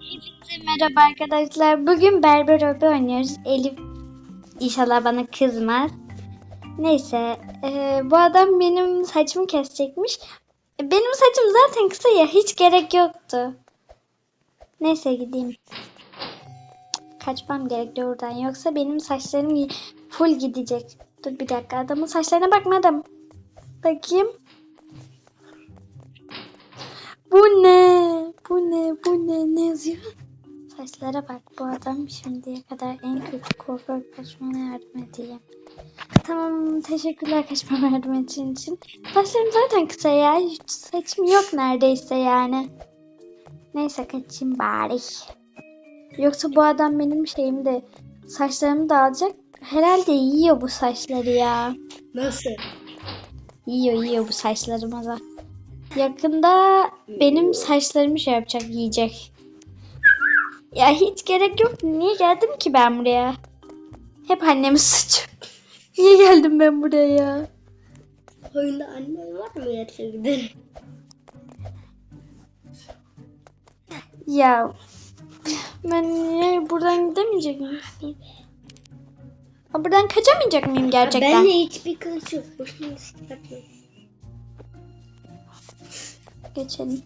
Hepinize merhaba arkadaşlar. Bugün berber hobi oynuyoruz. Elif inşallah bana kızmaz. Neyse e, bu adam benim saçımı kesecekmiş. Benim saçım zaten kısa ya hiç gerek yoktu. Neyse gideyim. Kaçmam gerekti oradan yoksa benim saçlarım full gidecek. Dur bir dakika adamın saçlarına bakmadım. Bakayım. Saçlara bak bu adam şimdiye kadar en kötü kuaför kaçmana yardım edeyim. Tamam teşekkürler kaçmama yardım ettiğin için. Saçlarım zaten kısa ya. Hiç saçım yok neredeyse yani. Neyse kaçayım bari. Yoksa bu adam benim şeyimi de saçlarımı da alacak. Herhalde yiyor bu saçları ya. Nasıl? Yiyor yiyor bu saçlarıma da. Yakında benim saçlarımı şey yapacak yiyecek. Ya hiç gerek yok. Niye geldim ki ben buraya? Hep annemin suçu. Niye geldim ben buraya ya? Oyunda anne var mı gerçekten? Ya ben niye buradan gidemeyecek miyim? Ha, buradan kaçamayacak mıyım gerçekten? Ben de hiçbir kılıç yok. Boşuna. Geçelim.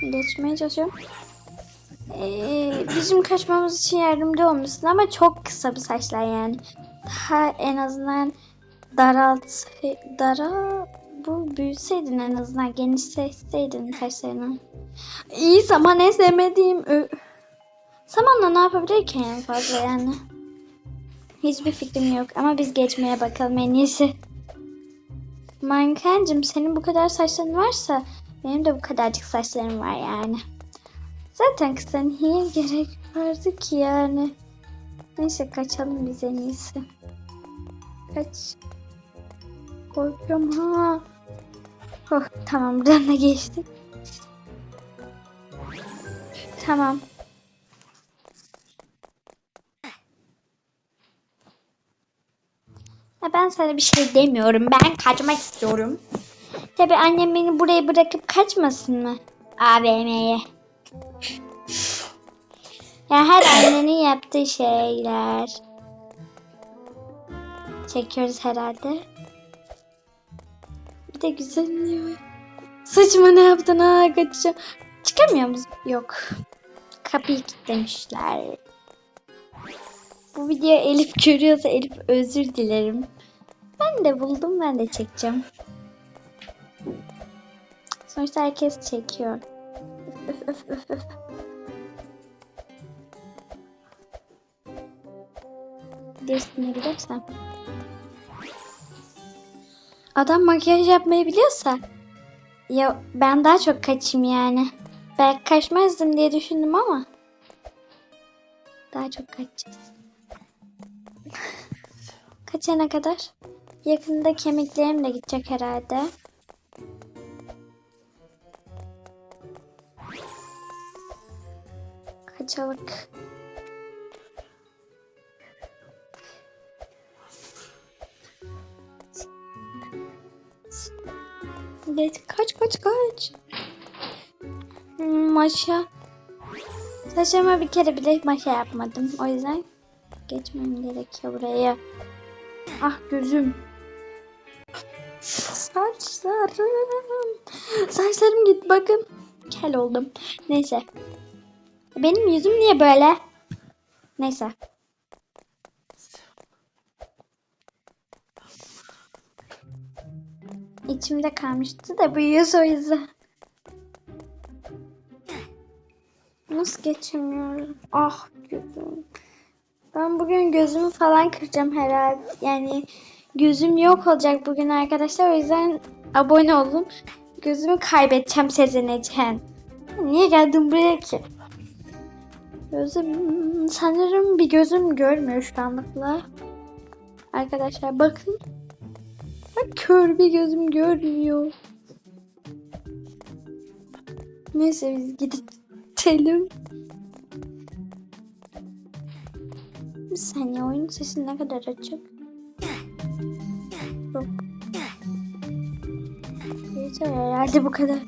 Geçmeye çalışıyorum. Ee, bizim kaçmamız için yardımcı olmuşsun ama çok kısa bir saçlar yani. Daha en azından daralt dara bu büyüseydin en azından genişletseydin saçlarını. İyi zaman en sevmediğim ö- Samanla ne yapabilir ki en fazla yani? Hiçbir fikrim yok ama biz geçmeye bakalım en iyisi. Mankencim senin bu kadar saçların varsa benim de bu kadarcık saçlarım var yani. Zaten kısa niye gerek vardı ki yani? Neyse kaçalım biz en iyisi. Kaç. Korkuyorum ha. Oh tamam buradan da geçtik. Tamam. Ben sana bir şey demiyorum. Ben kaçmak istiyorum. Tabi annem beni buraya bırakıp kaçmasın mı? AVM'ye. Ya her annenin yaptığı şeyler. Çekiyoruz herhalde. Bir de güzel Saçıma ne yaptın ha kaçacağım. Çıkamıyor musun? Yok. Kapıyı kilitlemişler. Bu video Elif görüyorsa Elif özür dilerim. Ben de buldum ben de çekeceğim. Sonuçta herkes çekiyor. Öf, öf. Adam makyaj yapmayı biliyorsa ya ben daha çok kaçayım yani. Belki kaçmazdım diye düşündüm ama daha çok kaçacağız. Kaçana kadar? Yakında kemiklerim de gidecek herhalde. Kaçalık. Geç, kaç kaç kaç. Hmm, Maşa. Saçıma bir kere bile maşa yapmadım. O yüzden geçmem gerekiyor buraya. Ah gözüm. Saçlarım. Saçlarım git bakın. Kel oldum. Neyse. Benim yüzüm niye böyle? Neyse. İçimde kalmıştı da bu yüz o yüzden. Nasıl geçemiyorum? Ah gözüm. Ben bugün gözümü falan kıracağım herhalde. Yani gözüm yok olacak bugün arkadaşlar. O yüzden abone olun. Gözümü kaybedeceğim sezineceğim. Niye geldim buraya ki? Gözüm sanırım bir gözüm görmüyor şu anlıkla. Arkadaşlar bakın. Bak kör bir gözüm görmüyor. Neyse biz gidelim. Bir saniye oyun sesi ne kadar açık? Yok. Yeter herhalde bu kadar.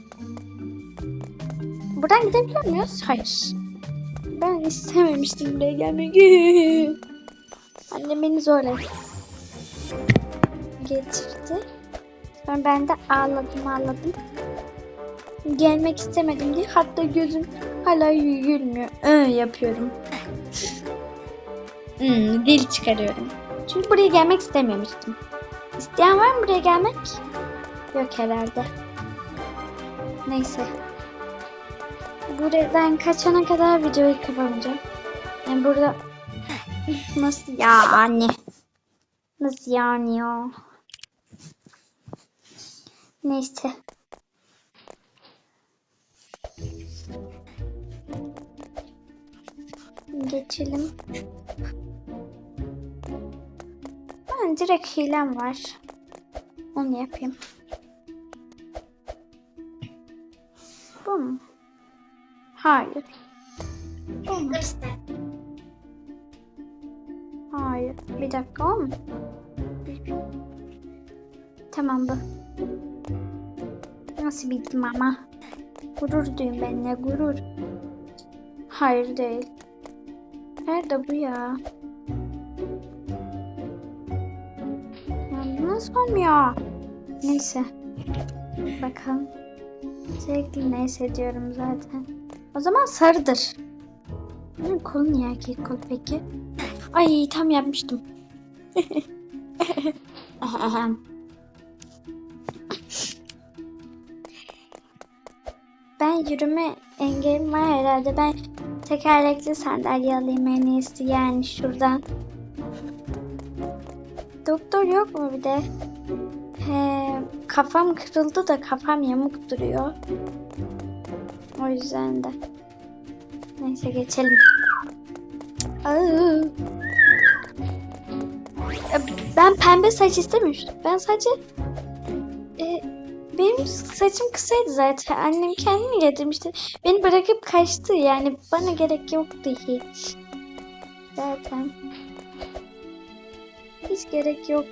Buradan gidebiliyor muyuz? Hayır. Ben istememiştim buraya gelmeyi. Annem beni zorla getirdi. Sonra ben de ağladım ağladım. Gelmek istemedim diye hatta gözüm hala gülmüyor. Ö yapıyorum. Hmm, dil çıkarıyorum. Çünkü buraya gelmek istememiştim. İsteyen var mı buraya gelmek? Yok herhalde. Neyse. Buradan kaçana kadar videoyu kapamayacağım. Yani burada nasıl ya anne? Nasıl yani ya? Neyse. Geçelim. Ben direkt hilem var. Onu yapayım. Bu mu? Hayır. Göster. Hayır. Bir dakika o mu? Tamam bu. Nasıl bildim ama? Gurur duyun benimle gurur. Hayır değil. Nerede bu ya? Ya bu nasıl olmuyor? Neyse. Bakalım. Sürekli neyse diyorum zaten. O zaman sarıdır. Benim kolu niye erkek kol peki? Ay tam yapmıştım. ben yürüme engelim var herhalde. Ben tekerlekli sandalye alayım en iyisi yani şuradan. Doktor yok mu bir de? He, kafam kırıldı da kafam yamuk duruyor. O yüzden de. Neyse geçelim. Aa. Ben pembe saç istemiştim. Ben sadece e, benim saçım kısaydı zaten. Annem kendini getirmişti. Beni bırakıp kaçtı. Yani bana gerek yoktu hiç. Zaten. Hiç gerek yok.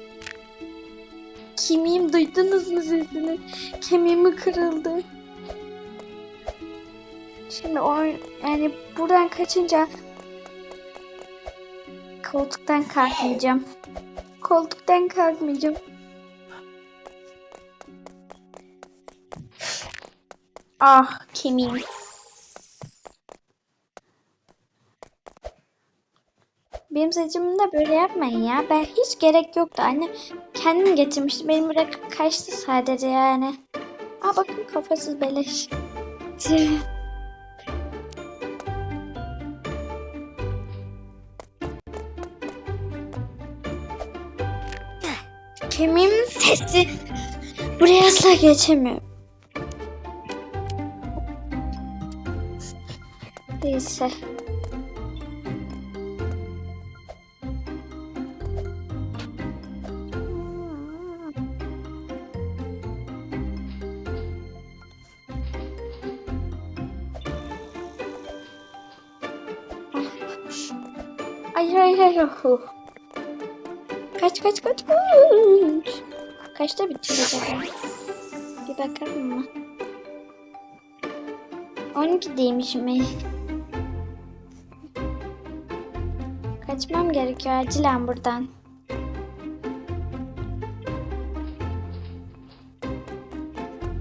Kemiğim duydunuz mu sesini? Kemiğimi kırıldı. Şimdi o yani buradan kaçınca koltuktan kalkmayacağım. Koltuktan kalkmayacağım. Ah kemiğim. Benim saçımı da böyle yapmayın ya. Ben hiç gerek yoktu. Anne kendim getirmişti. Beni bırakıp kaçtı sadece yani. Aa bakın kafasız beleş. Kemiğimin sesi. Buraya asla geçemiyorum. Neyse. Ay ay ay ay. Kaç kaç kaç kaç. Kaçta bitiyor acaba? Bir bakalım mı? 12'deymiş mi? Kaçmam gerekiyor acilen buradan.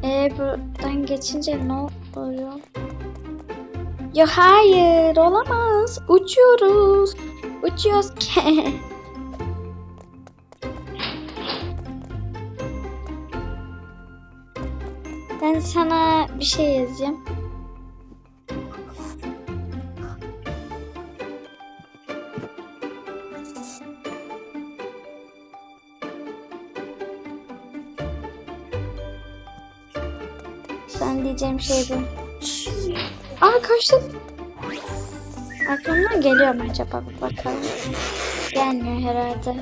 Ee buradan geçince ne oluyor? Ya hayır olamaz. Uçuyoruz. Uçuyoruz Ben sana bir şey yazacağım. Sen diyeceğim şey bu. Aa kaçtı. Arkamdan geliyor mu acaba bakalım. Gelmiyor herhalde.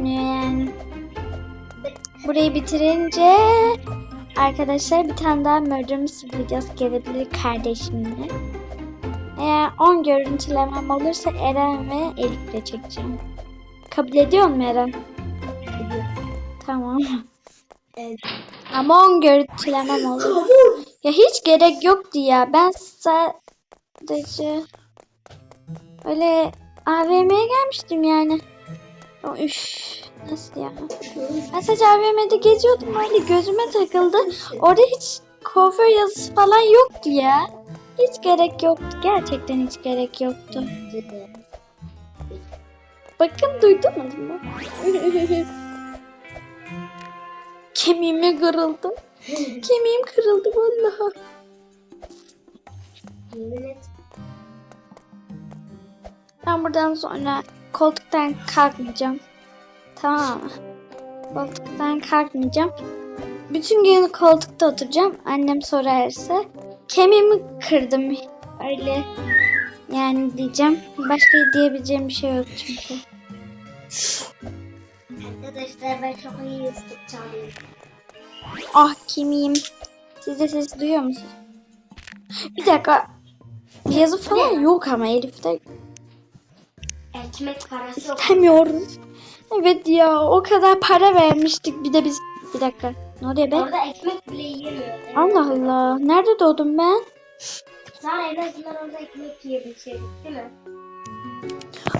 Gelmiyor yani. Burayı bitirince arkadaşlar bir tane daha Murder Mystery videosu gelebilir kardeşimle. Eğer 10 görüntülemem olursa Eren ve Elif'le çekeceğim. Kabul ediyor musun Eren? Tamam. Evet. Ama 10 görüntülemem olur. Ya hiç gerek yoktu ya. Ben sadece öyle AVM'ye gelmiştim yani. O, Üf, nasıl ya? Ben sadece AVM'de geziyordum böyle gözüme takıldı. Orada hiç kuaför yazısı falan yoktu ya. Hiç gerek yoktu. Gerçekten hiç gerek yoktu. Bakın duydunuz mu? Kemiğime kırıldı. Kemiğim kırıldı vallahi. Ben buradan sonra koltuktan kalkmayacağım. Tamam mı? Koltuktan kalkmayacağım. Bütün gün koltukta oturacağım. Annem sorarsa kemiğimi kırdım. Öyle yani diyeceğim. Başka diyebileceğim bir şey yok çünkü. Arkadaşlar ben çok iyi ıslık çalıyorum. Ah kemiğim. Siz de ses duyuyor musunuz? Bir dakika. Yazı falan yok ama Elif'te Ekmek parası yok. istemiyoruz. Evet ya o kadar para vermiştik bir de biz. Bir dakika. Ne oluyor be? Orada ekmek bile yiyemiyor. Allah Allah. Nerede doğdum ben? Sonra en azından orada ekmek yiyebilseydik değil mi?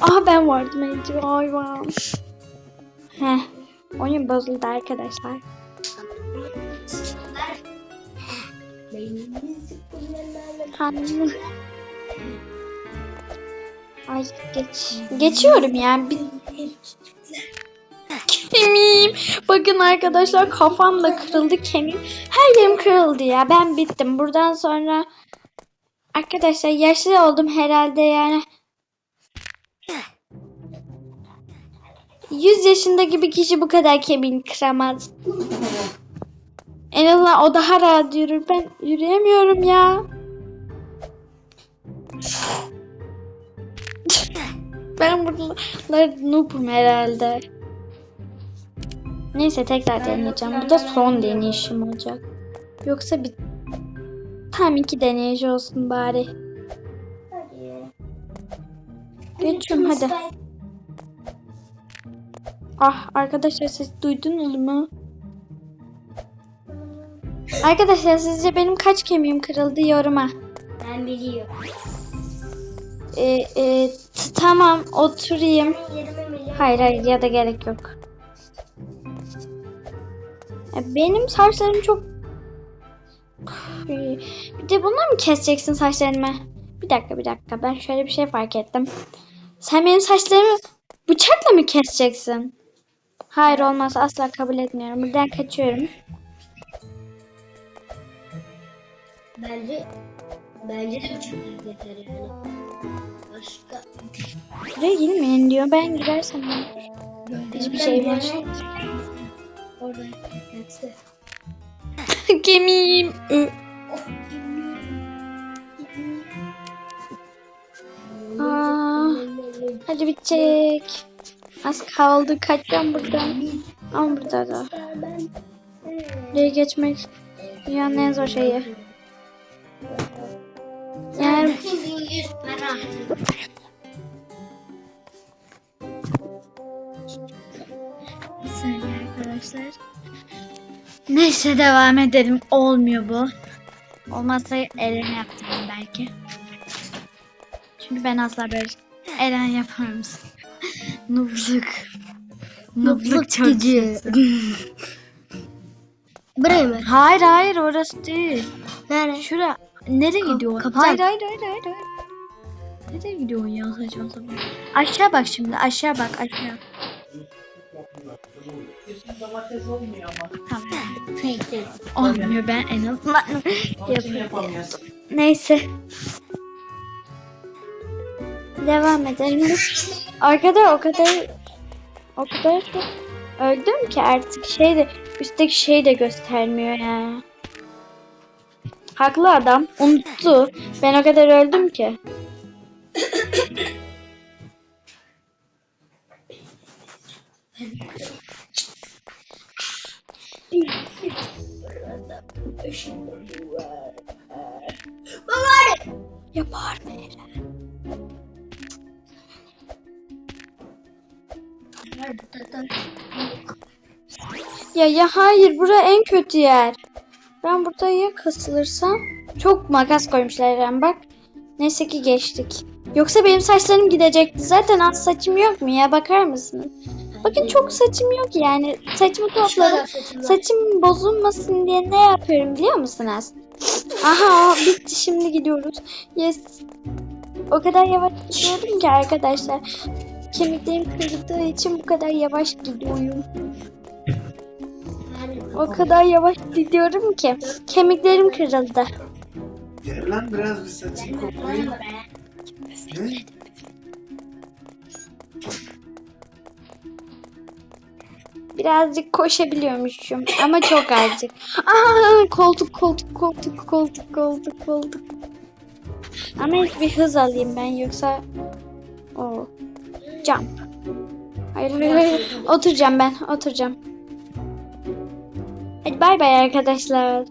Ah ben vardım Ece. Ay var. Heh. Oyun bozuldu arkadaşlar. Beynimizi kullanalım. Ay geç. Geçiyorum yani. Bir... Kemiğim. Bakın arkadaşlar kafam da kırıldı kemiğim. Her yerim kırıldı ya. Ben bittim. Buradan sonra arkadaşlar yaşlı oldum herhalde yani. 100 yaşındaki bir kişi bu kadar kemiğini kıramaz. En azından o daha rahat yürür. Ben yürüyemiyorum ya. Ben buralar noobum herhalde. Neyse tekrar deneyeceğim. Bu da son deneyişim olacak. Yoksa bir tam iki deneyici olsun bari. Geçiyorum hadi. Ah arkadaşlar siz duydunuz mu? Arkadaşlar sizce benim kaç kemiğim kırıldı yoruma. Ben biliyorum. Ee, e, t- tamam oturayım. 20 milyon. Hayır hayır ya da gerek yok. E, Benim saçlarım çok... Bir de bunları mı keseceksin saçlarımı? Bir dakika bir dakika ben şöyle bir şey fark ettim. Sen benim saçlarımı bıçakla mı keseceksin? Hayır olmaz asla kabul etmiyorum. Buradan kaçıyorum. Bence bence de bıçak yeter yani. Başka Buraya girmeyin diyor. Ben girersem olur? Hiçbir şey var. Orada hepsi. Kemiğim. Ö- Aa, hadi bitecek. Az kaldı. Kaçacağım buradan. Ama burada da. Buraya geçmek dünyanın en zor şeyi. Para. Bir saniye arkadaşlar. Neyse devam edelim. Olmuyor bu. Olmazsa Eren yaptırırım belki. Çünkü ben asla böyle Eren yapar mısın? Nubluk. Nubluk çok Buraya mı? Hayır hayır orası değil. Nerede? Şura. Nereye gidiyor? kapıdan. Hayır hayır hayır hayır. hayır. Nereye gidiyorsun ya saçma sapan? Aşağı bak şimdi aşağı bak aşağı. domates olmuyor ama. Tamam. Peki. Olmuyor ben en azından yapıyorum. yapamıyorsun. Neyse. Devam edelim. Arkada o kadar o kadar çok öldüm ki artık şey de üstteki şey de göstermiyor ya. Haklı adam. Unuttu. Ben o kadar öldüm ki. Baba! Yapar Eren. Ya ya hayır bura en kötü yer. Ben burada ya kasılırsam çok makas koymuşlar yani bak. Neyse ki geçtik. Yoksa benim saçlarım gidecekti. Zaten az saçım yok mu ya bakar mısınız? Bakın çok saçım yok yani. Saçımı topladım. saçım bozulmasın diye ne yapıyorum biliyor musunuz? Aha bitti şimdi gidiyoruz. Yes. O kadar yavaş gidiyorum ki arkadaşlar. Kemiklerim kırıldığı için bu kadar yavaş gidiyorum. O kadar yavaş gidiyorum ki kemiklerim kırıldı. Gel lan biraz bir saçını koklayayım. Birazcık koşabiliyormuşum ama çok azıcık. Aa koltuk koltuk koltuk koltuk koltuk koltuk. Ama ilk bir hız alayım ben yoksa o jump. Hayır hayır hayır. Oturacağım ben oturacağım. Hadi bay bay arkadaşlar.